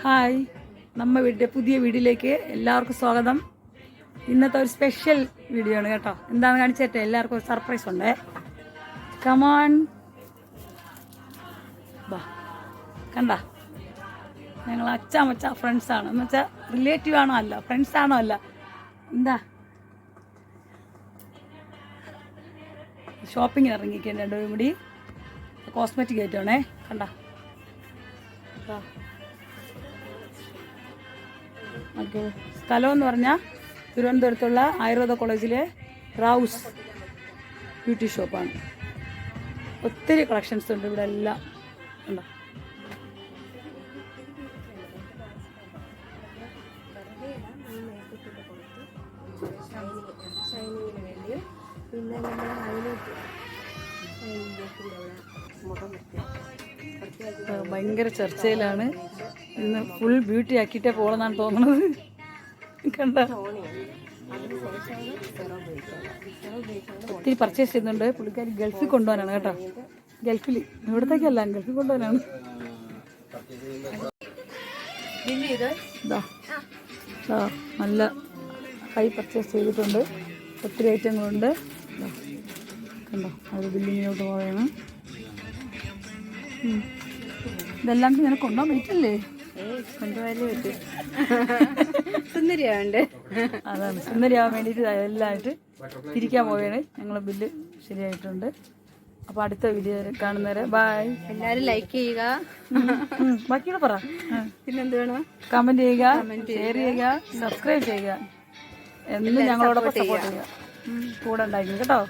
Hi. നമ്മ വീട്ടിലെ പുതിയ വീഡിയോയിലേക്ക് എല്ലാവർക്കും സ്വാഗതം. ഇന്നത്തെ ഒരു സ്പെഷ്യൽ വീഡിയോ ആണ് കേട്ടോ. എന്താണ് കാണിച്ചേട്ടെ? എല്ലാവർക്കും ഒരു സർപ്രൈസ് ഉണ്ട്. കമാൺ ബാ കണ്ട? ഞങ്ങൾ അച്ഛാ മച്ച ഫ്രണ്ട്സാണ് എന്ന് വെച്ചാൽ റിലേറ്റീവ് ആണോ അല്ല ഫ്രണ്ട്സ് ആണോ അല്ല? എന്താ? ഷോപ്പിങ്ങിന് ഇറങ്ങിക്കേണ്ട രണ്ടുപേരും കൂടി. കോസ്മെറ്റിക് ആയിട്ടാണേ കണ്ട? ഓക്കെ സ്ഥലം എന്ന് പറഞ്ഞാൽ തിരുവനന്തപുരത്തുള്ള ആയുർവേദ കോളേജിലെ റൗസ് ബ്യൂട്ടി ഷോപ്പാണ്. ഒത്തിരി കളക്ഷൻസ് ഉണ്ട് ഇവിടെ എല്ലാം. ഉണ്ടോ? ഷൈനിങ്ങിന് വേണ്ടിയും പിന്നെ നമ്മൾ ഹൈലൈറ്റ് മുഖം വൃത്തിയാക്കി ഭയങ്കര ചർച്ചയിലാണ്. ഇന്ന് ഫുൾ ബ്യൂട്ടി ആക്കിയിട്ടേ പോകണമെന്നാണ് തോന്നുന്നത് കണ്ട? ഒത്തിരി പർച്ചേസ് ചെയ്യുന്നുണ്ട്. പുള്ളിക്കാരി ഗൾഫിൽ കൊണ്ടുപോകാനാണ് കേട്ടോ. ഗൾഫിൽ ഇവിടത്തേക്കല്ല ഗൾഫിൽ കൊണ്ടുപോകാനാണ്. നല്ല ഹൈ പർച്ചേസ് ചെയ്തിട്ടുണ്ട്. ഒത്തിരി ഐറ്റങ്ങളുണ്ട് കണ്ടോ? അത് ബില്ലിങ്ങിലോട്ട് പോവുകയാണ്. ഇതെല്ലാം ഇങ്ങനെ കൊണ്ടുപോകാൻ പറ്റില്ലേ? കൊണ്ടുപോയാലേ പറ്റും അതാണ്. സുന്ദരിയാവാൻ വേണ്ടിയിട്ട് എല്ലാമായിട്ട് തിരിക്കാൻ പോവുകയാണ് ഞങ്ങളെ ബില്ല് ശരിയായിട്ടുണ്ട്. അപ്പോൾ അടുത്ത വീഡിയോ കാണുന്നവരെ ബായ് എല്ലാവരും ലൈക്ക് ചെയ്യുക. ബാക്കിയുടെ പറ. പിന്നെന്ത് വേണം കമന്റ് ചെയ്യുക ഷെയർ ചെയ്യുക. സബ്സ്ക്രൈബ് ചെയ്യുക എന്നും ഞങ്ങളോടൊപ്പം സപ്പോർട്ട് ചെയ്യുക. കൂടെ ഉണ്ടായിരിക്കും കേട്ടോ?